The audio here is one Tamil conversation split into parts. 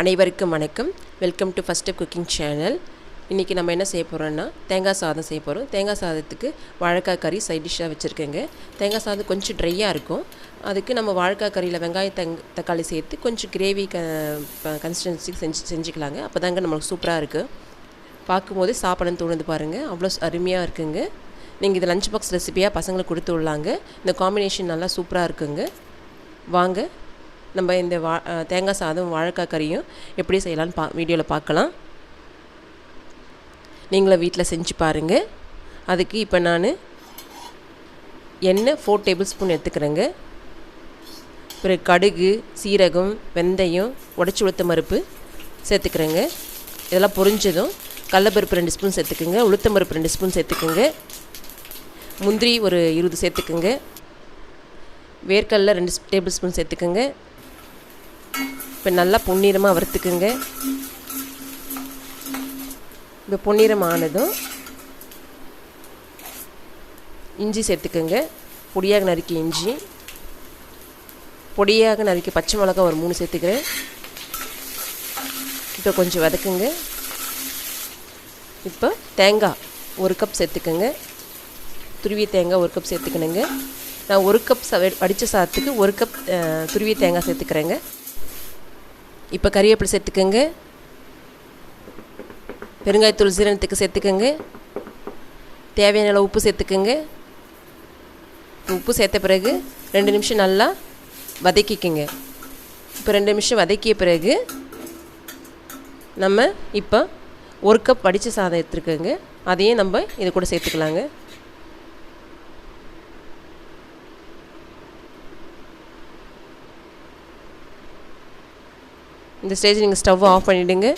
அனைவருக்கும் வணக்கம். Welcome to first cooking channel இன்றைக்கி நம்ம என்ன செய்ய போகிறோன்னா தேங்காய் சாதம் செய்ய போகிறோம் தேங்காய் சாதத்துக்கு வாழைக்காய் கறி சைட் டிஷ்ஷாக வச்சுருக்கேங்க. தேங்காய் சாதம் கொஞ்சம் ட்ரையாக இருக்கும். அதுக்கு நம்ம வாழைக்காய் கறியில் வெங்காயம் தங் தக்காளி சேர்த்து கொஞ்சம் கிரேவி க கன்சிஸ்டன்சி செஞ்சு செஞ்சுக்கலாங்க. அப்போ தாங்க நம்மளுக்கு சூப்பராக இருக்குது பார்க்கும்போது சாப்பிடணும்னு தோணுது பாருங்கள் அவ்வளோ அருமையாக இருக்குங்க. நீங்கள் இது லஞ்ச் பாக்ஸ் ரெசிபியாக பசங்களுக்கு கொடுத்து விடலாங்க. இந்த காம்பினேஷன் நல்லா சூப்பராக இருக்குங்க. வாங்க. நம்ம இந்த வா தேங்காய் சாதம் வாழைக்காய் கறியும் எப்படி செய்யலான்னு பா வீடியோவில் பார்க்கலாம். நீங்களும் வீட்டில் செஞ்சு பாருங்கள் அதுக்கு இப்போ நான் எண்ணெய் ஃபோர் டேபிள் ஸ்பூன் எடுத்துக்கிறேங்க. பிறகு கடுகு சீரகம் வெந்தயம் உடச்சி உளுத்த மருப்பு சேர்த்துக்கிறேங்க. இதெல்லாம் பொரிஞ்சதும் கடலப்பருப்பு ரெண்டு ஸ்பூன் சேர்த்துக்குங்க. உளுத்தம் பருப்பு ரெண்டு ஸ்பூன் சேர்த்துக்குங்க. முந்திரி ஒரு இருபது சேர்த்துக்குங்க. வேர்க்கடல ரெண்டு டேபிள் ஸ்பூன் சேர்த்துக்குங்க. இப்போ நல்லா பொன்னிறமாக வறுத்துக்குங்க. இப்போ பொன்னிறம் ஆனதும் இஞ்சி சேர்த்துக்குங்க. பொடியாக நறுக்கி இஞ்சி. பொடியாக நறுக்கி பச்சை மிளகா ஒரு மூணு சேர்த்துக்கிறேன். இப்போ கொஞ்சம் வதக்குங்க. இப்போ தேங்காய் ஒரு கப் சேர்த்துக்கோங்க. துருவிய தேங்காய் ஒரு கப் சேர்த்துக்கணுங்க. நான் ஒரு கப் ச வடித்த சாத்துக்கு ஒரு கப் துருவிய தேங்காய் சேர்த்துக்கிறேங்க. இப்போ கறிவேப்பிலை சேர்த்துக்கோங்க. பெருங்காயத்தூள் சீரணத்துக்கு சேர்த்துக்கோங்க. தேவையான அளவு உப்பு சேர்த்துக்கோங்க. உப்பு சேர்த்த பிறகு ரெண்டு நிமிஷம் நல்லா வதக்கிக்கோங்க. இப்போ ரெண்டு நிமிஷம் வதக்கிய பிறகு நம்ம இப்போ ஒரு கப் வடித்த சாதம் எடுத்துருக்கோங்க அதையும் நம்ம இது கூட சேர்த்துக்கலாங்க. இந்த ஸ்டேஜ் நீங்கள் ஸ்டவ் ஆஃப் பண்ணிவிடுங்க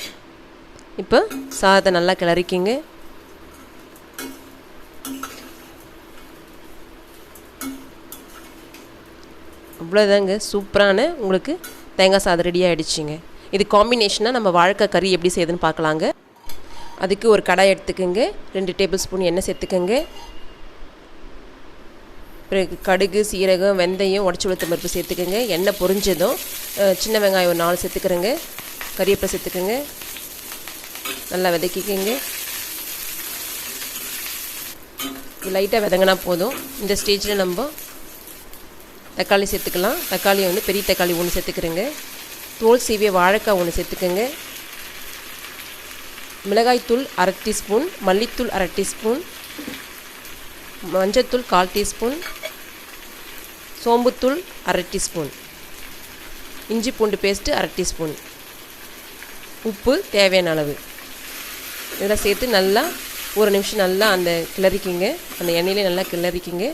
இப்போ சாதத்தை நல்லா கிளறிக்கிங்க. அவ்வளோதாங்க சூப்பரான உங்களுக்கு தேங்காய் சாதம் ரெடி ஆகிடுச்சிங்க இது காம்பினேஷனாக நம்ம வாழ்க்கை கறி எப்படி செய்யுதுன்னு பார்க்கலாங்க. அதுக்கு ஒரு கடாய் எடுத்துக்கோங்க. ரெண்டு டேபிள் ஸ்பூன் எண்ணெய் சேர்த்துக்கோங்க. பிறகு கடுகு சீரகம் வெந்தயம் உடச்சி உளுத்த பருப்பு சேர்த்துக்கோங்க. எண்ணெய் பொரிஞ்சதும் சின்ன வெங்காயம் ஒரு நாலு சேர்த்துக்கிறேங்க. கறிவேப்பிலை சேர்த்துக்கோங்க. நல்லா விதக்கிக்கோங்க. லைட்டாக விதங்கினா போதும். இந்த ஸ்டேஜில் நம்ம தக்காளி சேர்த்துக்கலாம். தக்காளி வந்து பெரிய தக்காளி ஒன்று சேர்த்துக்கிறேங்க. தோல் சீவிய வாழைக்காய் ஒன்று சேர்த்துக்கோங்க. மிளகாய்த்தூள் அரை டீஸ்பூன் மல்லித்தூள் அரை டீஸ்பூன் மஞ்சத்தூள் கால் டீஸ்பூன் சோம்புத்தூள் அரை டீஸ்பூன். இஞ்சி பூண்டு பேஸ்ட்டு அரை டீஸ்பூன். உப்பு தேவையான அளவு. இதெல்லாம் சேர்த்து நல்லா ஒரு நிமிஷம் நல்லா அந்த கிளறிக்கிங்க. அந்த எண்ணெயிலே நல்லா கிளறிக்கிங்க.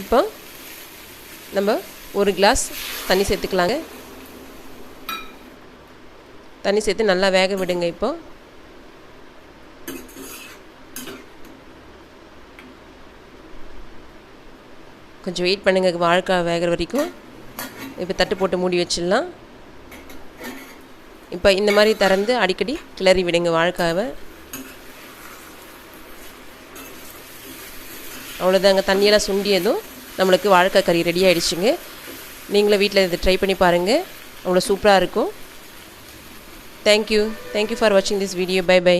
இப்போ நம்ம ஒரு கிளாஸ் தண்ணி சேர்த்துக்கலாங்க. தண்ணி சேர்த்து நல்லா வேக விடுங்க இப்போது கொஞ்சம் வெயிட் பண்ணுங்கள் வாழைக்காய் வேகிற வரைக்கும். இப்போ தட்டு போட்டு மூடி வச்சிடலாம். இப்போ இந்த மாதிரி திறந்து அடிக்கடி கிளறி விடுங்க வாழைக்காவை. அவ்வளோதாங்க தண்ணியெல்லாம் சுண்டியதும் நம்மளுக்கு வாழைக்காய் கறி ரெடி ஆகிடுச்சுங்க நீங்களும் வீட்டில் இதை ட்ரை பண்ணி பாருங்கள் அவ்வளோ சூப்பராக இருக்கும். Thank you thank you for வாட்சிங் திஸ் வீடியோ பை பை